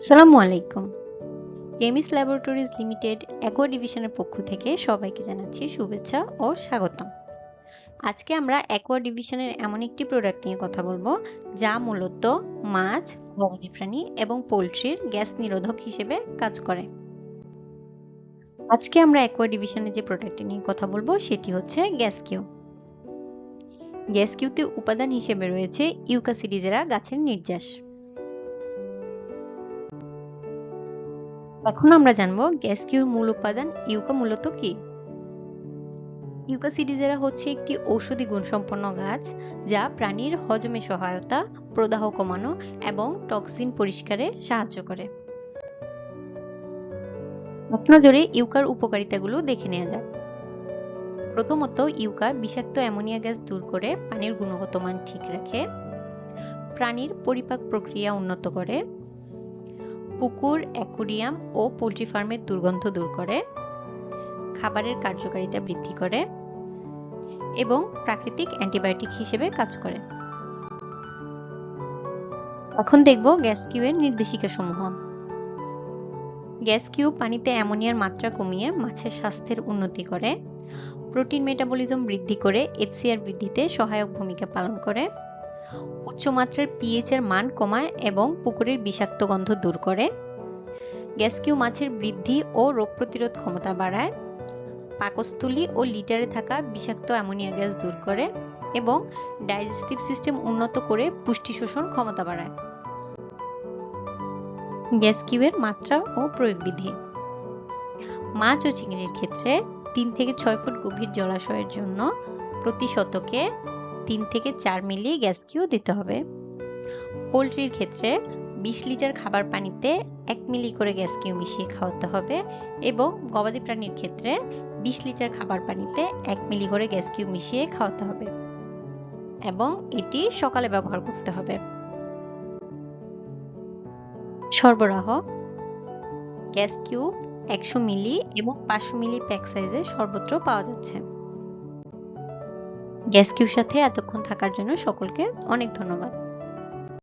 আসসালামু আলাইকুম। কেমিস laboratories limited aqua ডিভিশনের পক্ষ থেকে সবাইকে জানাচ্ছি শুভেচ্ছা ও স্বাগতম। আজকে আমরা অ্যাকোয়া ডিভিশনের এমন একটি প্রোডাক্ট নিয়ে কথা বলব, যা মূলত মাছ, গবাদি প্রাণী এবং পোলট্রির গ্যাস নিরোধক হিসেবে কাজ করে। আজকে আমরা অ্যাকোয়া ডিভিশনের যে প্রোডাক্টটি নিয়ে কথা বলব, সেটি হচ্ছে গ্যাস কিউ। গ্যাস কিউতে উপাদান হিসেবে রয়েছে ইউকাসিডিজেরা গাছের নির্যাস। এখন আমরা জানব গ্যাস কিউর মূল উপাদান, ইউকা মূলত কি? ইউকাসিডিজেরা হচ্ছে একটি ঔষধি গুণসম্পন্ন গাছ যা প্রাণীর হজমে সহায়তা, প্রদাহ কমানো এবং টক্সিন পরিষ্কারে সাহায্য করে। এক নজরে ইউকার উপকারিতাগুলো দেখে নেওয়া যাক। প্রথমত, ইউকা বিষাক্ত অ্যামোনিয়া গ্যাস দূর করে পানির গুণগত মান ঠিক রাখে, প্রাণীর পরিপাক প্রক্রিয়া উন্নত করে পুকুর, অ্যাকুরিয়াম ও পোলট্রি ফার্মের দুর্গন্ধ দূর করে, খাবারের কার্যকারিতা বৃদ্ধি করে এবং প্রাকৃতিক অ্যান্টিবায়োটিক হিসেবে কাজ করে। এখন দেখব গ্যাস কিউয়ের নির্দেশিকা সমূহ গ্যাস পানিতে অ্যামোনিয়ার মাত্রা কমিয়ে মাছের স্বাস্থ্যের উন্নতি করে, প্রোটিন মেটাবলিজম বৃদ্ধি করে, এফসিআর বৃদ্ধিতে সহায়ক ভূমিকা পালন করে। উচ্চমাত্রার পিএইচ এর মান কমায় এবং পুকুরের বিষাক্ত গন্ধ দূর করে। গ্যাসকিউ মাছের বৃদ্ধি ও রোগ প্রতিরোধ ক্ষমতা বাড়ায়। পাকস্থলী ও লিটারে থাকা বিষাক্ত অ্যামোনিয়া গ্যাস দূর করে এবং ডাইজেস্টিভ সিস্টেম উন্নত করে পুষ্টি শোষণ ক্ষমতা বাড়ায়। গ্যাসকিউয়ের মাত্রা ও প্রয়োগ বিধি মাছ ও চিংড়ির ক্ষেত্রে তিন থেকে ছয় ফুট গভীর জলাশয়ের জন্য প্রতি শতকে তিন থেকে চার মিলি গ্যাস কিউ দিতে হবে। পোলট্রির ক্ষেত্রে বিশ লিটার খাবার পানিতে এক মিলি করে গ্যাস কিউ মিশিয়ে খাওয়াতে হবে এবং গবাদি প্রাণীর ক্ষেত্রে বিশ লিটার খাবার পানিতে এক মিলি করে গ্যাস কিউ মিশিয়ে খাওয়াতে হবে এবং এটি সকালে ব্যবহার করতে হবে। সরবরাহ, গ্যাস কিউব একশো মিলি এবং পাঁচশো মিলি প্যাক সাইজে সর্বত্র পাওয়া যাচ্ছে। গ্যাস কিউর সাথে এতক্ষণ থাকার জন্য সকলকে অনেক ধন্যবাদ।